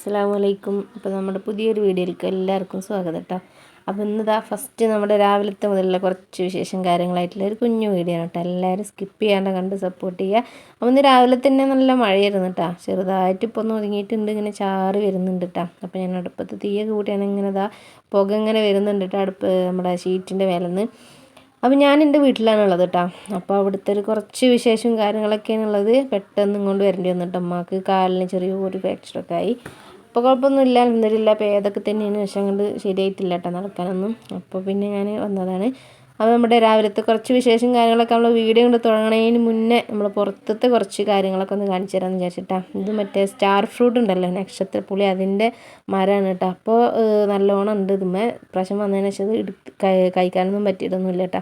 അസ്സാം വലൈക്കും അപ്പോൾ നമ്മുടെ പുതിയൊരു വീഡിയോയിലേക്ക് എല്ലാവർക്കും സ്വാഗതം കേട്ടോ അപ്പോൾ ഇന്നിതാ ഫസ്റ്റ് നമ്മുടെ രാവിലത്തെ മുതലുള്ള കുറച്ച് വിശേഷം കാര്യങ്ങളായിട്ടുള്ള ഒരു കുഞ്ഞു വീഡിയോ ആണ് കേട്ടോ എല്ലാവരും സ്കിപ്പ് ചെയ്യാണ്ട് കണ്ട് സപ്പോർട്ട് ചെയ്യുക അപ്പോൾ ഇന്ന് രാവിലെ തന്നെ നല്ല മഴയായിരുന്നു കേട്ടോ ചെറുതായിട്ട് ഇപ്പോൾ ഒന്ന് ഒതുങ്ങിയിട്ടുണ്ട് ഇങ്ങനെ ചാറ് വരുന്നുണ്ട് കേട്ടോ അപ്പോൾ ഞാൻ അടുപ്പത്ത് തീയൊക്കെ കൂട്ടിയാണ് ഇങ്ങനെ ഇതാ പുക ഇങ്ങനെ വരുന്നുണ്ട് കേട്ടോ അടുപ്പ് നമ്മുടെ ഷീറ്റിന്റെ മേലെന്ന്. അപ്പോൾ ഞാൻ എന്റെ വീട്ടിലാണ് ഉള്ളത് കേട്ടോ അപ്പോൾ അവിടുത്തെ ഒരു കുറച്ച് വിശേഷവും കാര്യങ്ങളൊക്കെയാണുള്ളത് പെട്ടെന്ന് ഇങ്ങോട്ട് വരേണ്ടി വന്നിട്ട് അമ്മയ്ക്ക് കാലിന് ചെറിയൊരു ഫ്രാക്ചറൊക്കെ ആയി. അപ്പോൾ കുഴപ്പമൊന്നുമില്ല. അലഹമില്ല ഇപ്പോൾ ഏതൊക്കെ തന്നെയാണ് പക്ഷെ അങ്ങോട്ട് ശരിയായിട്ടില്ല കേട്ടോ നടക്കാനൊന്നും. അപ്പോൾ പിന്നെ ഞാൻ വന്നതാണ്. അപ്പോൾ നമ്മുടെ രാവിലത്തെ കുറച്ച് വിശേഷം കാര്യങ്ങളൊക്കെ നമ്മൾ വീഡിയോ കൊണ്ട് തുടങ്ങണതിന് മുന്നേ നമ്മൾ പുറത്തത്തെ കുറച്ച് കാര്യങ്ങളൊക്കെ ഒന്ന് കാണിച്ചു തരാമെന്ന് വിചാരിച്ചിട്ടാണ് ഇത് മറ്റേ സ്റ്റാർ ഫ്രൂട്ട് ഉണ്ടല്ലോ നക്ഷത്രപ്പുളി. അതിന്റെ മരമാണ് കേട്ടോ. അപ്പോൾ നല്ലോണം ഉണ്ട് ഇതുമ്മേ പ്രാവശ്യം വന്നതിന് ശേഷം ഇത് കഴിക്കാനൊന്നും പറ്റിയിട്ടൊന്നുമില്ല കേട്ടോ.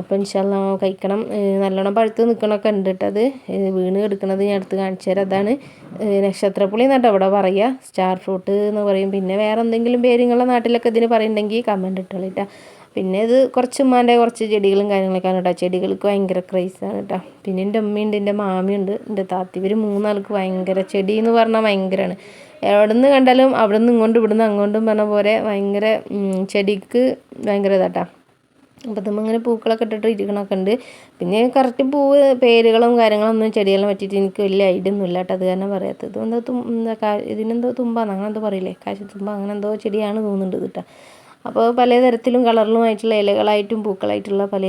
അപ്പോൾ ഇൻഷാല്ല കഴിക്കണം. നല്ലോണം പഴുത്ത് നിൽക്കണമൊക്കെ ഉണ്ട് കേട്ടോ അത്. വീണ് എടുക്കണത് ഞാൻ എടുത്ത് കാണിച്ചു തരാം. അതാണ് നക്ഷത്രപ്പുളി എന്നിട്ട് അവിടെ പറയുക സ്റ്റാർ ഫ്രൂട്ട് എന്ന് പറയും. പിന്നെ വേറെ എന്തെങ്കിലും പേര് നിങ്ങളുടെ നാട്ടിലൊക്കെ ഇതിന് പറയുന്നുണ്ടെങ്കിൽ കമന്റ് ഇട്ടോളിട്ടാ പിന്നെ ഇത് കുറച്ച് ഉമ്മാന്റെ കുറച്ച് ചെടികളും കാര്യങ്ങളൊക്കെയാണ് കേട്ടോ. ചെടികൾക്ക് ഭയങ്കര ക്രൈസാണ് കേട്ടോ. പിന്നെ എന്റെ ഉമ്മയുണ്ട് എന്റെ മാമിയുണ്ട് എന്റെ താത്തി ഇവർ മൂന്നാൾക്ക് ഭയങ്കര ചെടി എന്ന് പറഞ്ഞാൽ ഭയങ്കരമാണ്. എവിടെ നിന്ന് കണ്ടാലും അവിടെ നിന്ന് ഇങ്ങോട്ടും ഇവിടുന്ന് അങ്ങോട്ടും പറഞ്ഞ പോലെ ഭയങ്കര ചെടിക്ക് ഭയങ്കര ഇതാട്ടാ അപ്പം നമ്മൾ ഇങ്ങനെ പൂക്കളൊക്കെ ഇട്ടിട്ട് ഇരിക്കണമൊക്കെ ഉണ്ട്. പിന്നെ കറക്റ്റ് പൂവ് പേരുകളും കാര്യങ്ങളൊന്നും ചെടികളെ പറ്റിയിട്ട് എനിക്ക് വലിയ ഐഡിയ ഒന്നും ഇല്ല കേട്ടോ. അത് കാരണം പറയാത്തത്. ഇതെന്തോ തും എന്താ ഇതിനെന്തോ തുമ്പാന്ന് അങ്ങനെന്തോ പറയില്ലേ? കാശിത്തുമ്പ അങ്ങനെ അങ്ങനെന്തോ ചെടിയാണ് തോന്നുന്നുണ്ട് കേട്ടോ. അപ്പോൾ പലതരത്തിലും കളറിലുമായിട്ടുള്ള ഇലകളായിട്ടും പൂക്കളായിട്ടുള്ള പല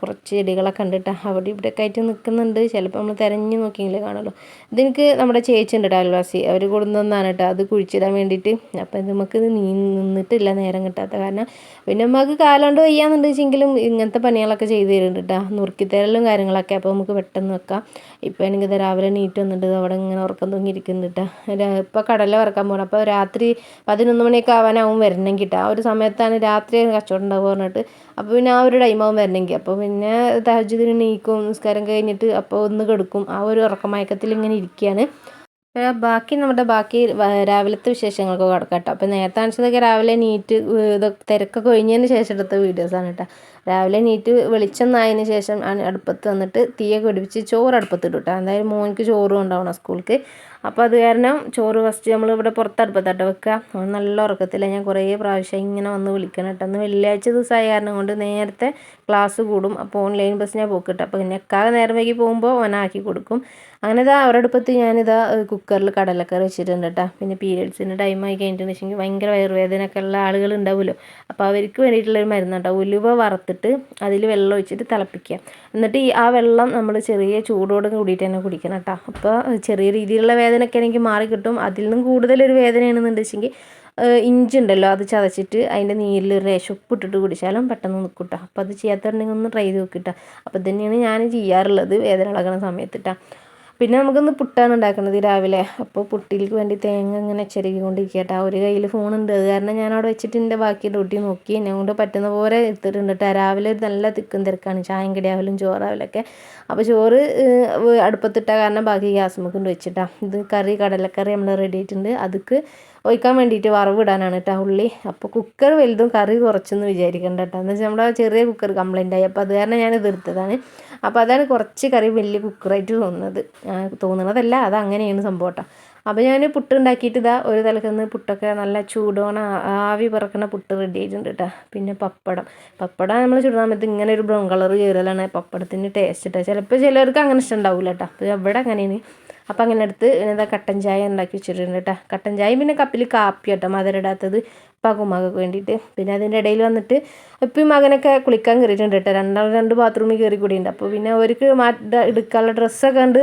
കുറച്ച് ചെടികളൊക്കെ കണ്ടിട്ട്. അവിടെ ഇവിടെയൊക്കെ ആയിട്ട് നിൽക്കുന്നുണ്ട്. ചിലപ്പോൾ നമ്മൾ തിരഞ്ഞു നോക്കിയെങ്കിലേ കാണുള്ളൂ. ഇതെനിക്ക് നമ്മുടെ ചേച്ചി ഉണ്ട് കേട്ടോ അയൽവാസി. അവർ കൊടുന്നതാണ് കേട്ടോ. അത് കുഴിച്ചിടാൻ വേണ്ടിയിട്ട്. അപ്പോൾ നമുക്ക് നീ നിന്നിട്ടില്ല നേരം കിട്ടാത്ത കാരണം. പിന്നെ നമുക്ക് കാലുകൊണ്ട് വയ്യാന്നുണ്ടെച്ചെങ്കിലും ഇങ്ങനത്തെ പണികളൊക്കെ ചെയ്ത് തരുന്നുണ്ട് കേട്ടോ. നുറുക്കിത്തരലും കാര്യങ്ങളൊക്കെ അപ്പോൾ നമുക്ക് പെട്ടെന്ന് വെക്കാം. ഇപ്പോൾ എനിക്ക് രാവിലെ നീറ്റ് വന്നിട്ട് അവിടെ ഇങ്ങനെ ഉറക്കം തൂങ്ങിയിരിക്കുന്നുണ്ട് കേട്ടോ. ഇപ്പോൾ കടല വറക്കാൻ പോകണം. അപ്പോൾ രാത്രി പതിനൊന്ന് മണിയൊക്കെ ആവാനാവും വരണമെങ്കിൽ കിട്ടുക ആ ഒരു സമയത്ത് സമയത്താണ് രാത്രി കച്ചവടം ഉണ്ടാവുക പറഞ്ഞിട്ട്. അപ്പോൾ പിന്നെ ആ ഒരു ടൈമാവും വരണമെങ്കിൽ അപ്പോൾ പിന്നെ തഹജിദിന് നീക്കും നിസ്കാരം കഴിഞ്ഞിട്ട് അപ്പോൾ ഒന്ന് കെടുക്കും. ആ ഒരു ഉറക്കമയക്കത്തിൽ ഇങ്ങനെ ഇരിക്കുകയാണ് ബാക്കി നമ്മുടെ ബാക്കി രാവിലത്തെ വിശേഷങ്ങൾക്ക് കിടക്കാം കേട്ടോ അപ്പോൾ നേരത്തെ കാണിച്ചതൊക്കെ രാവിലെ നീറ്റ് ഇതൊക്കെ തിരക്കൊക്കെ ഒഴിഞ്ഞതിന് ശേഷം എടുത്ത വീഡിയോസാണ് കേട്ടോ രാവിലെ നീറ്റ് വെളിച്ചം നായതിന് ശേഷം അടുപ്പത്ത് വന്നിട്ട് തീയൊക്കെ പിടിപ്പിച്ച് ചോറ് അടുപ്പത്തിട്ടു കേട്ടോ എന്തായാലും മോനിക്ക് ചോറും ഉണ്ടാവണം സ്കൂൾക്ക്. അപ്പോൾ അത് കാരണം ചോറ് ഫസ്റ്റ് നമ്മൾ ഇവിടെ പുറത്ത് പുറത്തടുപ്പത്താട്ടോ വെക്കുക. നല്ല ഉറക്കത്തില്ല ഞാൻ കുറേ പ്രാവശ്യം ഇങ്ങനെ വന്ന് വിളിക്കണം കേട്ടോ. അന്ന് വെള്ളിയാഴ്ച ദിവസമായ കാരണം കൊണ്ട് നേരത്തെ ക്ലാസ് കൂടും. അപ്പോൾ ഓൺലൈൻ ബസ്സിനാണ് പോക്ക് കേട്ടോ അപ്പോൾ എക്കാതെ നേരം വൈകി പോകുമ്പോൾ ഓനാക്കി കൊടുക്കും. അങ്ങനെ ഇതാ അവരുടെ അടുപ്പത്ത് ഞാനിതാ കുക്കറിൽ കടലക്കറി വെച്ചിട്ടുണ്ട് കേട്ടോ. പിന്നെ പീരിയഡ്സിന്റെ ടൈം ആയി വെച്ചെങ്കിൽ ഭയങ്കര വയറുവേദനയൊക്കെ ഉള്ള ആളുകൾ ഉണ്ടാവുമല്ലോ. അപ്പോൾ അവർക്ക് വേണ്ടിയിട്ടുള്ളൊരു മരുന്ന് കേട്ടോ ഉലുവ വറുത്തിട്ട് അതിൽ വെള്ളം ഒഴിച്ചിട്ട് തിളപ്പിക്കുക. എന്നിട്ട് ഈ ആ വെള്ളം നമ്മൾ ചെറിയ ചൂടോട് കൂടിയിട്ട് തന്നെ കുടിക്കണം കേട്ടോ. അപ്പോൾ ചെറിയ രീതിയിലുള്ള വേദനയൊക്കെ എനിക്ക് മാറി കിട്ടും. അതിൽ നിന്നും കൂടുതലൊരു വേദനയാണെന്നുണ്ടെങ്കിൽ ഇഞ്ചി ഉണ്ടല്ലോ അത് ചതച്ചിട്ട് അതിന്റെ നീരിൽ ഒരു ഉപ്പ് ഉപ്പിട്ടിട്ട് കുടിച്ചാലും പെട്ടെന്ന് നിൽക്കും കേട്ടോ. അപ്പോൾ അത് ചെയ്യാത്തതുണ്ടെങ്കിൽ ഒന്ന് ട്രൈ ചെയ്ത് നോക്കിട്ടോ അപ്പോൾ തന്നെയാണ് ഞാൻ ചെയ്യാറുള്ളത് വേദന ഇളകണ സമയത്ത് കേട്ടോ. പിന്നെ നമുക്കൊന്ന് പുട്ടാണ് ഉണ്ടാക്കുന്നത് രാവിലെ. അപ്പോൾ പുട്ടിലേക്ക് വേണ്ടി തേങ്ങ ഇങ്ങനെ ചിരകിക്കൊണ്ടിരിക്കട്ടെ. ആ ഒരു കയ്യിൽ ഫോണുണ്ട് അത് കാരണം ഞാൻ അവിടെ വെച്ചിട്ട് എന്റെ ബാക്കി ഡ്യൂട്ടി നോക്കി. എന്നെ കൊണ്ട് പറ്റുന്ന പോലെ എടുത്തിട്ടുണ്ട് കേട്ടോ രാവിലെ ഒരു നല്ല തിക്കും തിരക്കാണ്. ചായം കടിയാവലും ചോറാവലൊക്കെ അപ്പോൾ ചോറ് അടുപ്പത്തിട്ട കാരണം ബാക്കി ഗ്യാസ് നമുക്ക് വെച്ചിട്ടാണ് ഇത് കറി കടലക്കറി നമ്മൾ റെഡി ആയിട്ടുണ്ട്. അതുക്ക് ഒഴിക്കാൻ വേണ്ടിയിട്ട് വറവിടാനാണ് കേട്ടോ ഉള്ളി. അപ്പോൾ കുക്കർ വലുതും കറി കുറച്ചെന്ന് വിചാരിക്കണ്ട കേട്ടോ എന്ന് വെച്ചാൽ നമ്മുടെ ചെറിയ കുക്കർ കംപ്ലൈന്റ് ആയി. അപ്പോൾ അത് കാരണം ഞാൻ ഇത് എടുത്തതാണ്. അപ്പോൾ അതാണ് കുറച്ച് കറി വലിയ കുക്കറായിട്ട് തോന്നുന്നത്. തോന്നുന്നതല്ല അത് അങ്ങനെയാണ് സംഭവം കേട്ടോ അപ്പോൾ ഞാൻ പുട്ട് ഉണ്ടാക്കിയിട്ട് ഇതാ ഒരു തലക്കുന്ന് പുട്ടൊക്കെ നല്ല ചൂടോണ ആവി പറക്കുന്ന പുട്ട് റെഡി ആയിട്ടുണ്ട് കേട്ടോ പിന്നെ പപ്പടം. പപ്പടം നമ്മൾ ചുടുന്ന സമയത്ത് ഇങ്ങനെ ഒരു ബ്രൗൺ കളർ കയറലാണ് പപ്പടത്തിന്റെ ടേസ്റ്റ് കേട്ടോ ചിലപ്പോൾ ചിലർക്ക് അങ്ങനെ ഇഷ്ടം ഉണ്ടാവില്ല കേട്ടോ അപ്പോൾ ഇവിടെ അങ്ങനെയാണ്. അപ്പോൾ അങ്ങനെ അടുത്ത് എന്താ കട്ടൻ ചായ ഉണ്ടാക്കി വെച്ചിട്ടുണ്ട് കേട്ടോ കട്ടൻ ചായ പിന്നെ കപ്പിൽ കാപ്പി കേട്ടോ മധുരിടാത്തത് ഉപ്പാക്കും മകൾക്ക് വേണ്ടിയിട്ട് പിന്നെ അതിന്റെ ഇടയിൽ വന്നിട്ട് ഇപ്പം മകനൊക്കെ കുളിക്കാൻ കയറിയിട്ടുണ്ട് കേട്ടോ. രണ്ടാൾ രണ്ട് ബാത്റൂമിൽ കയറി കൂടിയുണ്ട്. അപ്പോൾ പിന്നെ അവർക്ക് മാറ്റ എടുക്കാനുള്ള ഡ്രസ്സൊക്കെ കണ്ട്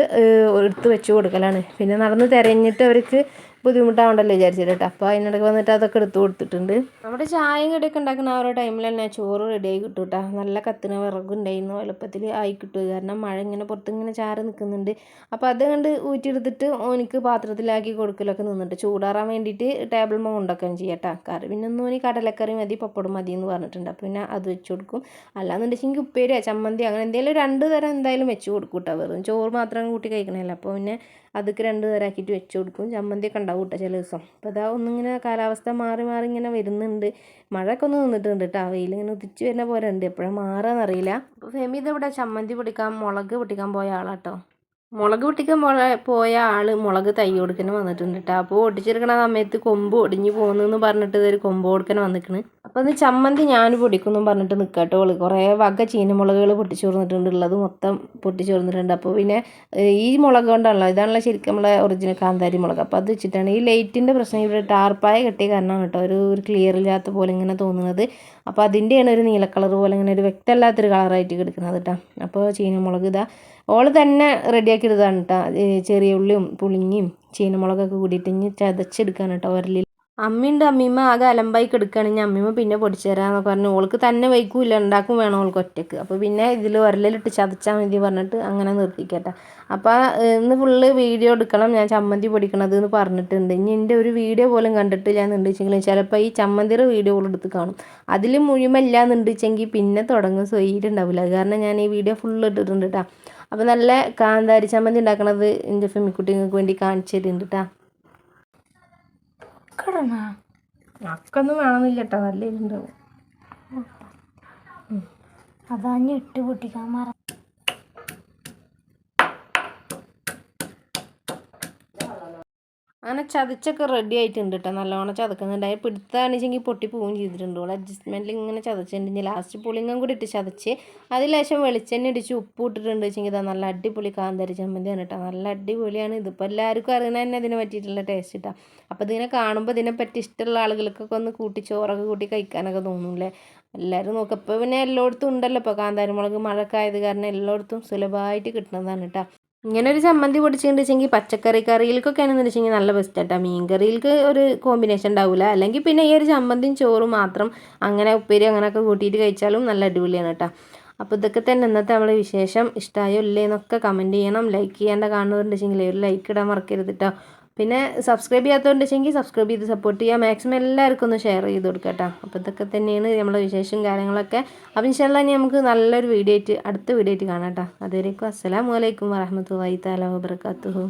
എടുത്ത് വെച്ച് കൊടുക്കലാണ്. പിന്നെ നടന്ന് തിരഞ്ഞിട്ട് അവർക്ക് ബുദ്ധിമുട്ടാവണ്ടല്ലോ വിചാരിച്ചിട്ട് അപ്പോൾ അതിനിടയ്ക്ക് വന്നിട്ട് അതൊക്കെ എടുത്ത് കൊടുത്തിട്ടുണ്ട്. നമ്മുടെ ചായയും കടിയൊക്കെ ഉണ്ടാക്കുന്ന ആ ഒരു ടൈമിൽ തന്നെ ചോറ് റെഡിയായി കിട്ടും കേട്ടോ. നല്ല കത്തിന് വിറകുണ്ടായിരുന്നു എളുപ്പത്തിൽ ആയി കിട്ടും. കാരണം മഴ ഇങ്ങനെ പുറത്ത് ഇങ്ങനെ ചാറ് നിൽക്കുന്നുണ്ട്. അപ്പോൾ അത് കണ്ട് ഊറ്റിയെടുത്തിട്ട് ഓനിക്ക് പാത്രത്തിലാക്കി കൊടുക്കലൊക്കെ നിന്നിട്ട് ചൂടാറാൻ വേണ്ടിയിട്ട് ടേബിൾ മോ ചെയ്യാം കേട്ടോ. കറി പിന്നെ ഒന്നും ഇനി കടലക്കറി മതി പപ്പടം മതി എന്ന് പറഞ്ഞിട്ടുണ്ട്. അപ്പോൾ പിന്നെ അത് വെച്ച് കൊടുക്കും. അല്ലാന്നുണ്ടെങ്കിൽ ഉപ്പേരിയോ ചമ്മന്തി അങ്ങനെ എന്തെങ്കിലും രണ്ട് തരം എന്തായാലും വെച്ച് കൊടുക്കും കേട്ടോ വെറും ചോറ് മാത്രം കൂട്ടി കഴിക്കണമല്ല അപ്പോൾ പിന്നെ അതൊക്കെ രണ്ട് തരം ആക്കിയിട്ട് വെച്ച് കൊടുക്കും. ചമ്മന്തിയൊക്കെ ഉണ്ടാവും കേട്ടോ ചില ദിവസം. അപ്പോൾ അതാ ഒന്നിങ്ങനെ കാലാവസ്ഥ മാറി മാറി ഇങ്ങനെ വരുന്നുണ്ട്. മഴയൊക്കെ ഒന്ന് നിന്നിട്ടുണ്ട് കേട്ടോ വെയിലിങ്ങനെ ഉദിച്ച് വരുന്ന പോലെ ഉണ്ട്. എപ്പോഴും മാറാന്നറിയില്ല. അപ്പോൾ ഫെമി ഇതിവിടെ ചമ്മന്തി പൊടിക്കാൻ മുളക് പിടിക്കാൻ പോയ ആളാട്ടോ മുളക് പൊട്ടിക്കാൻ പോ പോയ ആൾ മുളക് തൈ കൊടുക്കാൻ വന്നിട്ടുണ്ട് കേട്ടോ അപ്പോൾ ഒട്ടിച്ചെടുക്കണ സമയത്ത് കൊമ്പ് ഒടിഞ്ഞു പോകുന്നെന്ന് പറഞ്ഞിട്ട് ഇതൊരു കൊമ്പ് കൊടുക്കാൻ വന്നിക്കണ്. അപ്പോൾ അത് ചമ്മന്തി ഞാൻ പൊടിക്കുന്നു പറഞ്ഞിട്ട് നിൽക്കട്ടോ ഓൾ. കുറേ വക ചീനമുളകുകൾ പൊട്ടിച്ചോർന്നിട്ടുണ്ട് ഉള്ളത് മൊത്തം പൊട്ടിച്ചോർന്നിട്ടുണ്ട് അപ്പോൾ പിന്നെ ഈ മുളക് കൊണ്ടാണല്ലോ ഇതാണല്ലോ ശരിക്കും നമ്മളെ ഒറിജിനൽ കാന്താരി മുളക്. അപ്പോൾ അത് വെച്ചിട്ടാണ് ഈ ലൈറ്റിന്റെ പ്രശ്നം ഇവിടെ ടാർപ്പായ കെട്ടിയ കാരണമാണ് കേട്ടോ ഒരു ഒരു ക്ലിയർ ഇല്ലാത്ത പോലെ ഇങ്ങനെ തോന്നുന്നത്. അപ്പോൾ അതിന്റെയാണ് ഒരു നീല കളർ പോലെ ഇങ്ങനെ ഒരു വ്യക്തമല്ലാത്തൊരു കളറായിട്ട് കിടക്കുന്നത് കേട്ടോ അപ്പോൾ ചീനമുളക് ഇതാ ഓൾ തന്നെ റെഡിയാക്കി എടുത്താണ് കേട്ടോ ചെറിയ ഉള്ളിയും പുളിങ്ങിയും ചീനമുളകൊക്കെ കൂടിയിട്ട് ഇനി ചതച്ചെടുക്കാണ് കേട്ടോ ഉരലിൽ അമ്മയുണ്ട് അമ്മീമ്മ ആകെ അലമ്പായി കിടക്കുകയാണെങ്കിൽ അമ്മീമ്മ പിന്നെ പൊടിച്ചു തരാമെന്നൊക്കെ പറഞ്ഞു ഓൾക്ക് തന്നെ വൈക്കൂല ഉണ്ടാക്കും വേണം ഓൾക്ക് ഒറ്റയ്ക്ക് അപ്പോൾ പിന്നെ ഇതിൽ ഉരലിലിട്ട് ചതച്ചാൽ മതി പറഞ്ഞിട്ട് അങ്ങനെ നിർത്തിക്കട്ടെ അപ്പോൾ ഇന്ന് ഫുള്ള് വീഡിയോ എടുക്കണം. ഞാൻ ചമ്മന്തി പൊടിക്കണത് എന്ന് പറഞ്ഞിട്ടുണ്ട്. ഇനി എന്റെ ഒരു വീഡിയോ പോലും കണ്ടിട്ടില്ല എന്നുണ്ട് വെച്ചെങ്കിൽ ചിലപ്പോൾ ഈ ചമ്മന്തിയുടെ വീഡിയോ എടുത്ത് കാണും. അതിൽ മുഴുമല്ല എന്നുണ്ട് പിന്നെ തുടങ്ങും. സ്വീറ്റ് ഉണ്ടാവില്ല കാരണം ഞാൻ ഈ വീഡിയോ ഫുള്ള് ഇട്ടിട്ടുണ്ട് കേട്ടോ അപ്പോൾ നല്ല കാന്താരി ചമ്മന്തി ഉണ്ടാക്കണത് എന്റെ ഫെമിക്കുട്ടിങ്ങൾക്ക് വേണ്ടി കാണിച്ചു തരുന്നുണ്ട് കേട്ടോ അക്കൊന്നും വേണമെന്നില്ല കേട്ടോ നല്ല ഇരുണ്ടാവും അതാ ഞെട്ട് പൊട്ടിക്കാൻ മറ അങ്ങനെ ചതച്ചൊക്കെ റെഡി ആയിട്ടുണ്ട് കേട്ടോ നല്ലോണം ചതക്കുന്നുണ്ട്. അതിൽ പിടുത്താണെച്ചെങ്കിൽ പൊട്ടി പോവുകയും ചെയ്തിട്ടുണ്ട്. ഓൾ അഡ്ജസ്റ്റ്മെന്റിൽ ഇങ്ങനെ ചതച്ചിട്ടുണ്ട്. ലാസ്റ്റ് പുളിങ്ങം കൂടി ഇട്ട് ചതച്ച് അതിൽ ലേശം വെളിച്ചെണ്ണ ഇടിച്ച് ഉപ്പ് ഇട്ടിട്ടുണ്ട് വെച്ചെങ്കിൽ ഇതാ നല്ല അടിപൊളി കാന്തരി ചമ്മന്തിയാണ് കേട്ടോ നല്ല അടിപൊളിയാണ്. ഇതിപ്പോൾ എല്ലാവർക്കും അറിയണ തന്നെ ഇതിനെ പറ്റിയിട്ടുള്ള ടേസ്റ്റ് കേട്ടോ അപ്പോൾ ഇതിനെ കാണുമ്പോൾ ഇതിനെ പറ്റി ഇഷ്ടമുള്ള ആളുകൾക്കൊക്കെ ഒന്ന് കൂട്ടി ചോറൊക്കെ കൂട്ടി കഴിക്കാനൊക്കെ തോന്നുന്നില്ലേ എല്ലാവരും നോക്കുക ഇപ്പോൾ പിന്നെ എല്ലായിടത്തും ഉണ്ടല്ലോ. ഇപ്പോൾ കാന്താരി മുളക് മഴക്കായത് കാരണം എല്ലായിടത്തും സുലഭമായിട്ട് കിട്ടുന്നതാണ് കേട്ടോ ഇങ്ങനെ ഒരു ചമ്മന്തി പൊടിച്ചിട്ടുണ്ടെങ്കിൽ പച്ചക്കറി കറിയിലേക്കൊക്കെ ആണെന്ന് വെച്ചെങ്കിൽ നല്ല ബെസ്റ്റ് ആട്ടോ. മീൻ കറിയിലേക്ക് ഒരു കോമ്പിനേഷൻ ഉണ്ടാവില്ല അല്ലെങ്കിൽ പിന്നെ ഈ ഒരു ചമ്മന്തിയും ചോറും മാത്രം അങ്ങനെ ഉപ്പേരി അങ്ങനെയൊക്കെ കൂട്ടിയിട്ട് കഴിച്ചാലും നല്ല അടിപൊളിയാണ് കേട്ടോ. അപ്പോൾ ഇതൊക്കെ തന്നെ ഇന്നത്തെ നമ്മുടെ വിശേഷം. ഇഷ്ടമായോ ഇല്ലേ എന്നൊക്കെ കമന്റ് ചെയ്യണം. ലൈക്ക് ചെയ്യേണ്ട കാണുന്നുണ്ടെങ്കിൽ ഒരു ലൈക്ക് ഇടാൻ മറക്കരുത് കേട്ടോ. പിന്നെ സബ്സ്ക്രൈബ് ചെയ്യാത്തതുണ്ടെങ്കിൽ സബ്സ്ക്രൈബ് ചെയ്ത് സപ്പോർട്ട് ചെയ്യുക മാക്സിമം എല്ലാവർക്കും ഒന്ന് ഷെയർ ചെയ്ത് കൊടുക്കുക കേട്ടോ. അപ്പോൾ ഇതൊക്കെ തന്നെയാണ് നമ്മുടെ വിശേഷം കാര്യങ്ങളൊക്കെ. അപ്പോൾ ഇൻഷാല്ല ഇനി നമുക്ക് നല്ലൊരു വീഡിയോ ആയിട്ട് അടുത്ത വീഡിയോ ആയിട്ട് കാണാം കേട്ടോ. അതുവരേക്കും അസ്സലാമു അലൈക്കും വറഹമത്തല്ലാഹി തആല വബറകാതുഹു.